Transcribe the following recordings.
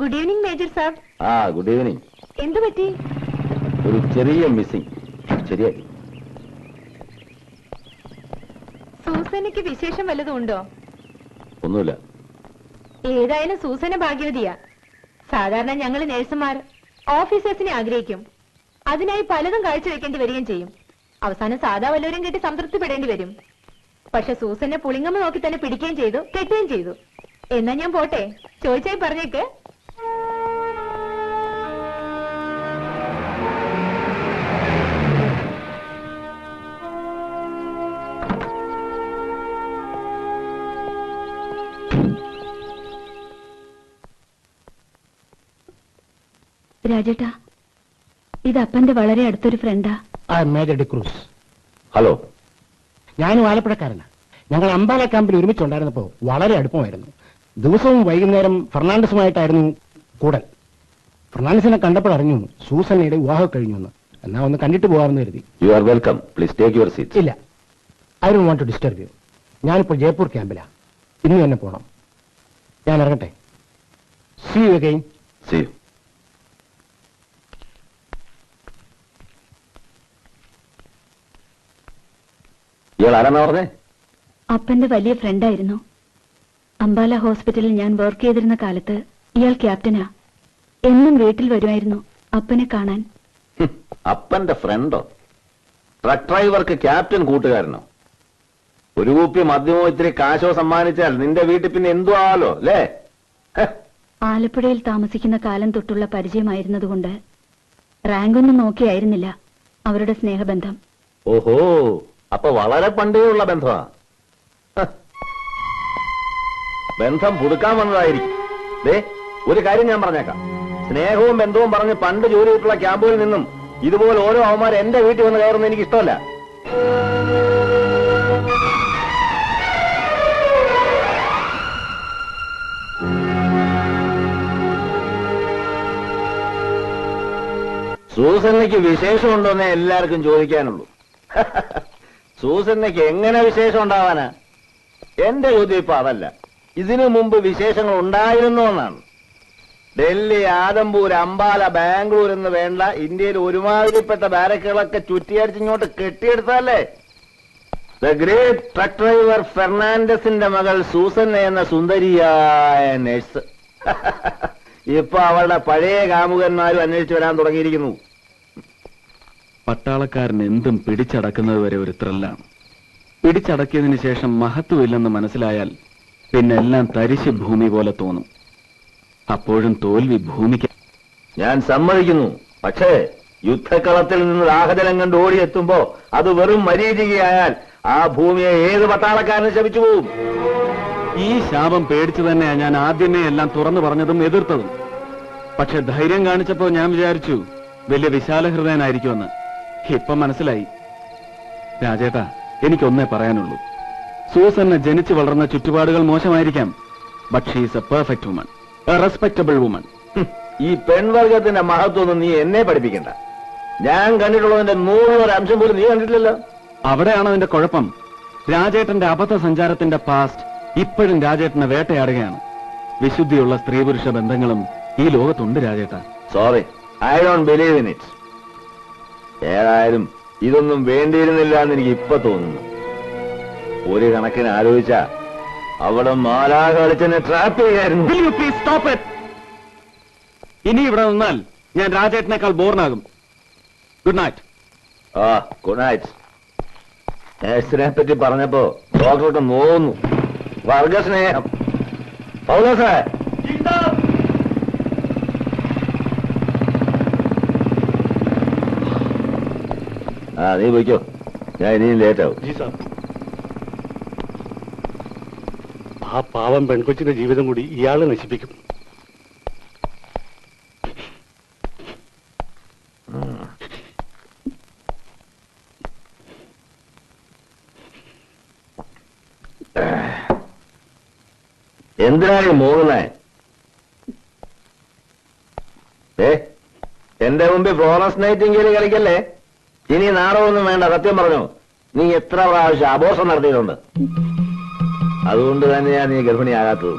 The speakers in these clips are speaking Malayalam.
ഗുഡ് ഈവനിങ് മേജർ സാർ ആ ഗുഡ് ഈവനിങ് എന്തു പറ്റി? ഒരു ചെറിയ മിസ്സിംഗ് ശരിയായി. സൂസനയ്ക്ക് വിശേഷം വല്ലതും ഉണ്ടോ? ഒന്നുമില്ല. ഏതായാലും സൂസന ഭാഗ്യവതിയാ. സാധാരണ ഞങ്ങൾ നേഴ്സുമാർ ഓഫീസേഴ്സിനെ ആഗ്രഹിക്കും. അതിനായി പലതും കാഴ്ചവെക്കേണ്ടി വരികയും ചെയ്യും. അവസാനം സാധാ വല്ലവരും കെട്ടി സംതൃപ്തിപ്പെടേണ്ടി വരും. പക്ഷെ സൂസനെ പുളിങ്ങമ്മ നോക്കി തന്നെ പിടിക്കുകയും ചെയ്തു കെട്ടുകയും ചെയ്തു. എന്നാ ഞാൻ പോട്ടെ? ചോദിച്ചായി പറഞ്ഞേക്ക്. രാജേട്ടാ ഇത് അപ്പന്റെ വളരെ അടുത്തൊരു ഫ്രണ്ടാ ക്രൂസ് മേജർ ഡിക്രൂസ് ഹലോ ഞാനും ആലപ്പുഴക്കാരനാ. ഞങ്ങൾ അമ്പാല ക്യാമ്പിൽ ഒരുമിച്ചുണ്ടായിരുന്നപ്പോൾ വളരെ അടുപ്പമായിരുന്നു. ദിവസവും വൈകുന്നേരം ഫെർണാണ്ടസുമായിട്ടായിരുന്നു കൂടൽ. ഫെർണാണ്ടസിനെ കണ്ടപ്പോൾ അറിഞ്ഞു. സൂസനയുടെ വിവാഹം കഴിഞ്ഞു എന്ന്. എന്നാ ഒന്ന് കണ്ടിട്ട് പോകാമെന്ന് കരുതി. You are welcome please take your seat ഇല്ല. I don't want to disturb you ഞാനിപ്പോൾ ജയ്പൂർ ക്യാമ്പിലാ. ഇന്ന് തന്നെ പോകണം ഞാൻ ഇറങ്ങട്ടെ. സി യു അഗൈൻ സി ഇയാൾ ആരാന്നാ പറഞ്ഞേ? അപ്പന്റെ വലിയ ഫ്രണ്ടായിരുന്നു. അംബാല ഹോസ്പിറ്റലിൽ ഞാൻ വർക്ക് ചെയ്തിരുന്ന കാലത്ത് ഇയാൾ ക്യാപ്റ്റനാ. എന്നും വീട്ടിൽ വരുമായിരുന്നു അപ്പനെ കാണാൻ. അപ്പന്റെ ഫ്രണ്ടോ? ട്രക്ക് ഡ്രൈവർക്ക് ക്യാപ്റ്റൻ കൂട്ടുകാരനോ? ഒരു കൂപ്പി മദ്യമോ ഇത്തിരി കാശോ സമ്മാനിച്ചാൽ നിന്റെ വീട്ടിൽ പിന്നെ എന്തു ആവാലോ അല്ലേ? ആലപ്പുഴയിൽ താമസിക്കുന്ന കാലം തൊട്ടുള്ള പരിചയമായിരുന്നതുകൊണ്ട് റാങ്കൊന്നും നോക്കിയായിരുന്നില്ല അവരുടെ സ്നേഹബന്ധം. ഓഹോ അപ്പൊ വളരെ പണ്ടേ ഉള്ള ബന്ധമാ. ബന്ധം പുതുക്കാൻ വന്നതായിരിക്കും. ദേ ഒരു കാര്യം ഞാൻ പറഞ്ഞേക്കാം. സ്നേഹവും ബന്ധവും പറഞ്ഞ് പണ്ട് ജോലി ചെയ്തിട്ടുള്ള ക്യാമ്പുകളിൽ നിന്നും ഇതുപോലെ ഓരോ അവന്മാർ എന്റെ വീട്ടിൽ വന്ന് കയറുന്നത് എനിക്ക് ഇഷ്ടമല്ല സൂസന്നയ്ക്ക് വിശേഷമുണ്ടോന്നേ എല്ലാവർക്കും ചോദിക്കാനുള്ളൂ. സൂസന്നയ്ക്ക് എങ്ങനെ വിശേഷം ഉണ്ടാവാനാ? എന്റെ ചോദ്യം ഇപ്പൊ അതല്ല. ഇതിനു മുമ്പ് വിശേഷങ്ങൾ ഉണ്ടായിരുന്നു എന്നാണ്. ഡൽഹി ആദംപൂർ അംബാല ബാംഗ്ലൂർ എന്ന് വേണ്ട ഇന്ത്യയിൽ ഒരുമാതിരിപ്പെട്ട ബാരക്കുകളൊക്കെ ചുറ്റിയടിച്ചിങ്ങോട്ട് കെട്ടിയെടുത്തല്ലേ ദ ഗ്രേറ്റ് ട്രക്ക് ഡ്രൈവർ ഫെർണാണ്ടസിന്റെ മകൾ സൂസന്ന എന്ന സുന്ദരിയായ നഴ്സ് ഇപ്പൊ അവളുടെ പഴയ കാമുകന്മാരും അന്വേഷിച്ചു വരാൻ തുടങ്ങിയിരിക്കുന്നു. പട്ടാളക്കാരൻ എന്തും പിടിച്ചടക്കുന്നത് വരെ ഒരു ത്രില്ലാണ് പിടിച്ചടക്കിയതിനു ശേഷം മഹത്വമില്ലെന്ന് മനസ്സിലായാൽ പിന്നെ എല്ലാം തരിശ് ഭൂമി പോലെ തോന്നും. അപ്പോഴും തോൽവി ഭൂമിക്ക് ഞാൻ സമ്മതിക്കുന്നു. പക്ഷേ യുദ്ധക്കളത്തിൽ നിന്ന് ദാഹജലം കണ്ട് ഓടിയെത്തുമ്പോ അത് വെറും മരീചികയായാൽ ആ ഭൂമിയെ ഏത് പട്ടാളക്കാരന് ശപിച്ചു പോവും. ഈ ശാപം പേടിച്ചു തന്നെയാ ഞാൻ ആദ്യമേ എല്ലാം തുറന്നു പറഞ്ഞതും എതിർത്തതും. പക്ഷെ ധൈര്യം കാണിച്ചപ്പോ ഞാൻ വിചാരിച്ചു വലിയ വിശാല ഹൃദയനായിരിക്കുമെന്ന് ഇപ്പൊ മനസ്സിലായി. രാജേട്ടാ എനിക്കൊന്നേ പറയാനുള്ളൂ. സൂസന്നെ ജനിച്ചു വളർന്ന ചുറ്റുപാടുകൾ മോശമായിരിക്കാം. But she's a perfect woman a respectable woman ഈ പെൺവർഗത്തിന്റെ മഹത്വമൊന്നും നീ എന്നെ പഠിപ്പിക്കണ്ട. ഞാൻ കണ്ടിട്ടുള്ളതിന്റെ നൂറ് അംശം പോലും നീ കണ്ടിട്ടില്ലല്ലോ. അവിടെയാണ് അതിന്റെ കുഴപ്പം? രാജേട്ടന്റെ അബദ്ധ സഞ്ചാരത്തിന്റെ പാസ്റ്റ് ഇപ്പോഴും രാജേട്ടനെ വേട്ടയാടുകയാണ്. വിശുദ്ധിയുള്ള സ്ത്രീ പുരുഷ ബന്ധങ്ങളും ഈ ലോകത്തുണ്ട് രാജേട്ട. Sorry I don't believe in it ഏതായാലും ഇതൊന്നും വേണ്ടിയിരുന്നില്ല എന്ന് എനിക്ക് ഇപ്പൊ തോന്നുന്നു. ഒരു കണക്കിന് ആലോചിച്ച അവിടെ മാലാ കളിച്ചെന്നെ ട്രാപ്പ് ചെയ്യായിരുന്നു. Will you please stop it? ഇനി ഇവിടെ നിന്നാൽ ഞാൻ രാജേട്ടനേക്കാൾ ബോർണാകും ഗുഡ് നൈറ്റ് ആ ഗുഡ് നൈറ്റ് നേഴ്സിനെ പറ്റി പറഞ്ഞപ്പോ ഡോക്ടറോട്ട് നോന്നു വർഗസ്നേഹം. പൗലോസേ! ആ നീ പോയിക്കോ. ഞാൻ ഇനിയും ലേറ്റ് ആവും. ജി സാർ. ആ പാവം പെൺകൊച്ചിന്റെ ജീവിതം കൂടി ഇയാളെ നശിപ്പിക്കും. എന്തിനാണ് മൂന്നേ ഏ? എന്റെ മുമ്പിൽ ഫ്ലോറൻസ് നൈറ്റിംഗേൽ കളിക്കല്ലേ? ഇനി നാടകമൊന്നും വേണ്ട സത്യം പറഞ്ഞു. നീ എത്ര പ്രാവശ്യം ആഘോഷം നടത്തിയിട്ടുണ്ട്? അതുകൊണ്ട് തന്നെയാ നീ ഗർഭിണിയാകാത്തത്.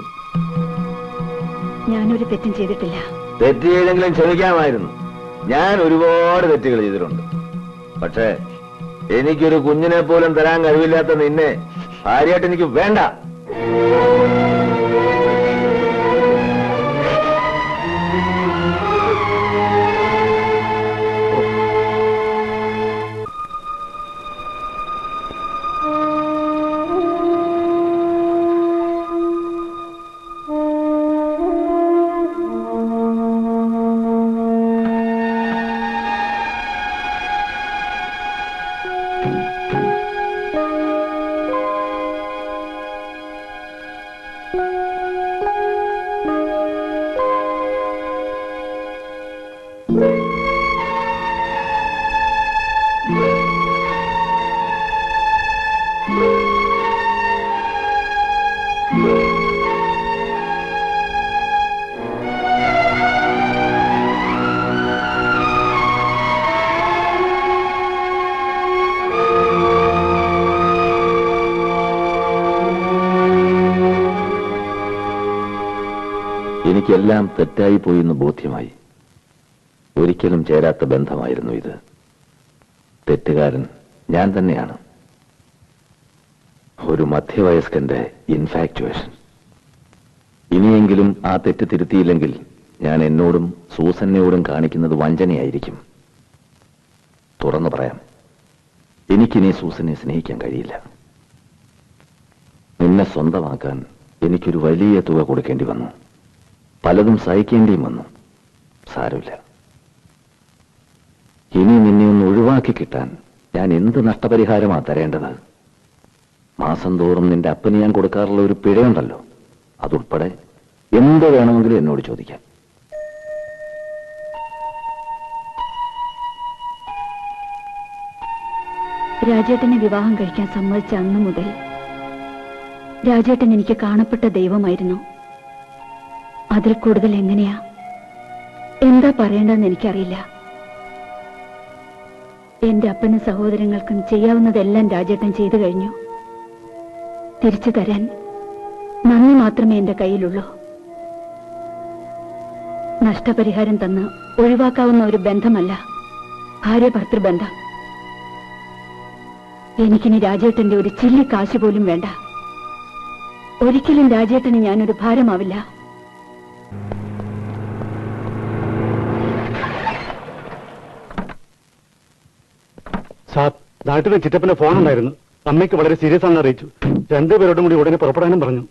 ഞാനൊരു തെറ്റും ചെയ്തിട്ടില്ല. തെറ്റ് ചെയ്തെങ്കിലും ക്ഷമിക്കാമായിരുന്നു. ഞാൻ ഒരുപാട് തെറ്റുകൾ ചെയ്തിട്ടുണ്ട്. പക്ഷേ എനിക്കൊരു കുഞ്ഞിനെ പോലും തരാൻ കഴിവില്ലാത്ത നിന്നെ ഭാര്യയായിട്ട് എനിക്ക് വേണ്ട. എനിക്കെല്ലാം തെറ്റായി പോയി എന്ന് ബോധ്യമായി. ഒരിക്കലും ചേരാത്ത ബന്ധമായിരുന്നു ഇത്. തെറ്റുകാരൻ ഞാൻ തന്നെയാണ്. ഒരു മധ്യവയസ്കന്റെ ഇൻഫാക്ച്വേഷൻ ഇനിയെങ്കിലും ആ തെറ്റ് തിരുത്തിയില്ലെങ്കിൽ ഞാൻ എന്നോടും സൂസന്നയോടും കാണിക്കുന്നത് വഞ്ചനയായിരിക്കും. തുറന്നു പറയാം. എനിക്കിനി സൂസനെ സ്നേഹിക്കാൻ കഴിയില്ല. നിന്നെ സ്വന്തമാക്കാൻ എനിക്കൊരു വലിയ തുക കൊടുക്കേണ്ടി വന്നു. പലതും സഹിക്കേണ്ടിയും വന്നു. സാരമില്ല. ഇനി നിന്നെ ഒന്ന് ഒഴിവാക്കി കിട്ടാൻ ഞാൻ എന്ത് നഷ്ടപരിഹാരമാ തരേണ്ടത്? മാസം തോറും നിന്റെ അപ്പന് ഞാൻ കൊടുക്കാറുള്ള ഒരു പിഴയുണ്ടല്ലോ. അതുൾപ്പെടെ എന്ത് വേണമെങ്കിലും എന്നോട് ചോദിക്കാം. രാജേട്ടനെ വിവാഹം കഴിക്കാൻ സമ്മതിച്ച അന്നു മുതൽ രാജേട്ടൻ എനിക്ക് കാണപ്പെട്ട ദൈവമായിരുന്നു. അതിൽ കൂടുതൽ എങ്ങനെയാ? എന്താ പറയേണ്ടതെന്ന് എനിക്കറിയില്ല. എന്റെ അപ്പനും സഹോദരങ്ങൾക്കും ചെയ്യാവുന്നതെല്ലാം രാജേട്ടൻ ചെയ്തു കഴിഞ്ഞു. തിരിച്ചു തരാൻ നന്ദി മാത്രമേ എന്റെ കയ്യിലുള്ളൂ. നഷ്ടപരിഹാരം തന്ന് ഒഴിവാക്കാവുന്ന ഒരു ബന്ധമല്ല. ഭാര്യ ഭർത്തൃബന്ധം എനിക്കിനി രാജേട്ടന്റെ ഒരു ചില്ലി കാശ് പോലും വേണ്ട. ഒരിക്കലും രാജേട്ടന് ഞാനൊരു ഭാരമാവില്ല. സാർ നാട്ടിലെ ചിറ്റപ്പന്റെ ഫോൺ ഉണ്ടായിരുന്നു അമ്മയ്ക്ക് വളരെ സീരിയസ് ആണെന്ന് അറിയിച്ചു. രണ്ടുപേരോടും കൂടി ഉടനെ പുറപ്പെടാനും പറഞ്ഞു.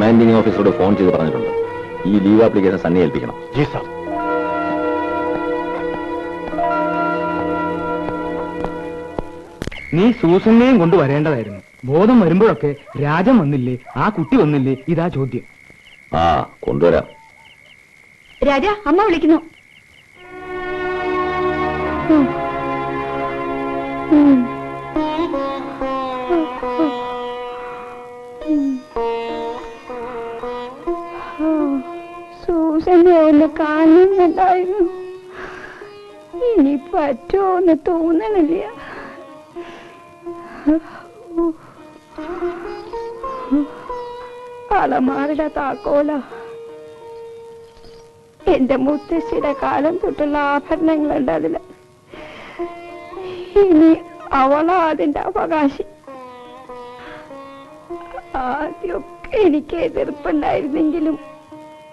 കമാൻഡിംഗ് ഓഫീസറോട് ഫോൺ ചെയ്ത് പറഞ്ഞിട്ടുണ്ട്. ഈ ലീവ് ആപ്ലിക്കേഷൻ സണ്ണി ഏൽപ്പിക്കണം. ജി സാർ നീ സൂസനെയും കൊണ്ടുവരേണ്ടതായിരുന്നു ബോധം വരുമ്പോഴൊക്കെ രാജൻ വന്നില്ലേ ആ കുട്ടി വന്നില്ലേ ഇതാ ചോദ്യം. ആ കൊണ്ടുവരാം. രാജ അമ്മ വിളിക്കുന്നു. സൂസനെ ഒന്ന് കാണുന്നുണ്ടായിരുന്നു ഇനി പറ്റുമോന്ന് തോന്നണില്ല. അളമാരുടെ താക്കോല. എന്റെ മുത്തശ്ശിയുടെ കാലം തൊട്ടുള്ള ആഭരണങ്ങളുണ്ട് അതിൽ. ഇനി അവളാ അതിന്റെ അവകാശി. ആദ്യമൊക്കെ എനിക്ക് എതിർപ്പുണ്ടായിരുന്നെങ്കിലും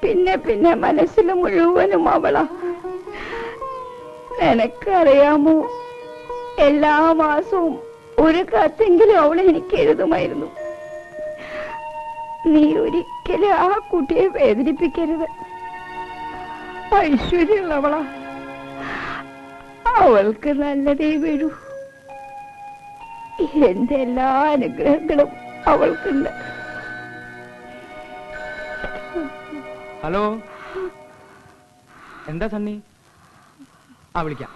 പിന്നെ പിന്നെ മനസ്സിൽ മുഴുവനും അവളാ. നിനക്കറിയാമോ എല്ലാ മാസവും ഒരു കത്തെങ്കിലും അവൾ എനിക്ക് എഴുതുമായിരുന്നു. നീ ഒരിക്കലും ആ കുട്ടിയെ വേദനിപ്പിക്കരുത്. ഐശ്വര്യമുള്ളവളാ. അവൾക്ക് നല്ലതേ വരൂ. എന്റെ എല്ലാ അനുഗ്രഹങ്ങളും അവൾക്കുണ്ട്. ഹലോ? എന്താ സണ്ണി? ആ വിളിക്കാം.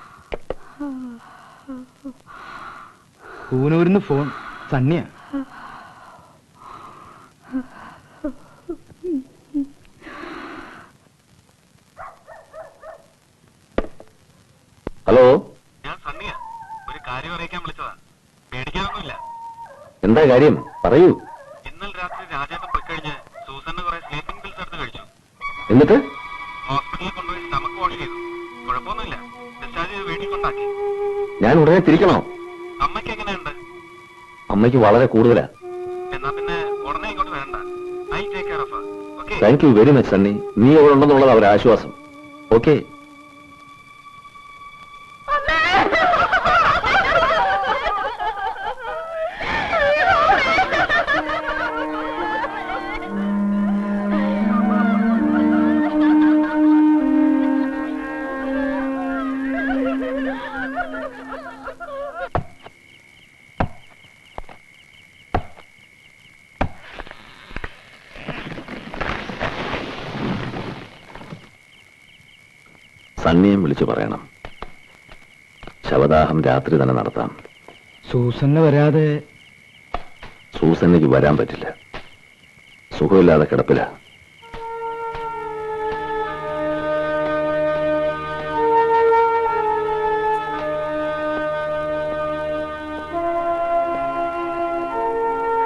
കൂനൂരിന്ന് ഫോൺ സണ്ണിയാ. ഹലോ? ഞാൻ സണ്ണിയാ. ഒരു കാര്യം അറിയിക്കാൻ വിളിച്ചതാ. പേടിക്കാനൊന്നുമില്ല. എന്താ കാര്യം? പറയൂ ഇന്നലെ രാത്രി രാജേട്ടൻ പൊയ്ക്കഴിഞ്ഞ് സൂസന് കുറെ സ്ലീപ്പിംഗ് പിൽസ് എടുത്ത് കഴിച്ചു എന്നിട്ട്? ഹോസ്പിറ്റലിൽ കൊണ്ടുപോയി സ്റ്റമക്ക് വാഷ് ചെയ്തു. കുഴപ്പമൊന്നുമില്ല. ഡിസ്ചാർജ് ചെയ്ത് വീട്ടിൽ കൊണ്ടാക്കി. ഞാൻ ഉടനെ തിരിക്കണോ? അമ്മയ്ക്ക് എങ്ങനെയുണ്ട്? അമ്മയ്ക്ക് വളരെ കൂടുതലാ. എന്നാ പിന്നെ ഉടനെ ഇങ്ങോട്ട് വരണ്ട. I take care of thank you very much Sunny നീ അവിടെ ഉണ്ടെന്നുള്ളത് അവരുടെ ആശ്വാസം ഓക്കെ സണ്ണിയും വിളിച്ചു പറയണം. ശവദാഹം രാത്രി തന്നെ നടത്താം. സൂസന് വരാതെ സൂസന്നയ്ക്ക് വരാൻ പറ്റില്ല. സുഖമില്ലാതെ കിടപ്പില്ല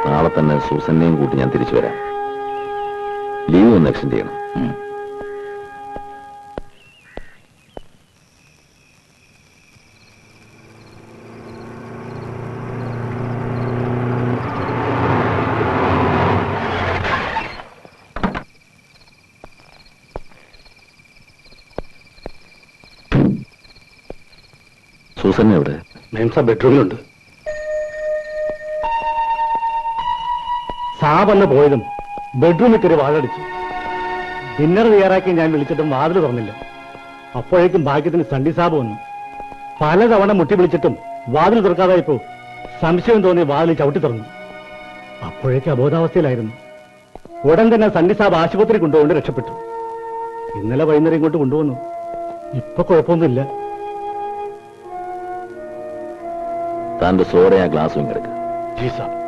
നാളെ തന്നെ സൂസന്നെയും കൂട്ടി ഞാൻ തിരിച്ചു വരാം. ലീവ് ഒന്ന് എക്സ്റ്റെൻഡ് ചെയ്യണം. സൂസന്ന എവിടെ? മെൻസ ബെഡ്റൂമിലുണ്ട്. സാബന്ന് പോയതും ബെഡ്റൂമിൽ കയറി വാഴടിച്ചു ഡിന്നർ തയ്യാറാക്കി ഞാൻ വിളിച്ചിട്ടും വാതിൽ തുറന്നില്ല. അപ്പോഴേക്കും ഭാഗ്യത്തിന് സണ്ടി സാബ് വന്നു. പലതവണ മുട്ടി വിളിച്ചിട്ടും വാതിൽ തുറക്കാതായപ്പോ സംശയം തോന്നി വാതിൽ ചവിട്ടി തുറന്നു. അപ്പോഴേക്ക് അബോധാവസ്ഥയിലായിരുന്നു. ഉടൻ തന്നെ സണ്ടി സാബ് ആശുപത്രി കൊണ്ടുപോകൊണ്ട് രക്ഷപ്പെട്ടു. ഇന്നലെ വൈകുന്നേരം ഇങ്ങോട്ട് കൊണ്ടുവന്നു. ഇപ്പൊ കുഴപ്പമൊന്നുമില്ല. താന്റെ സോഡ ആ കിടക്കുക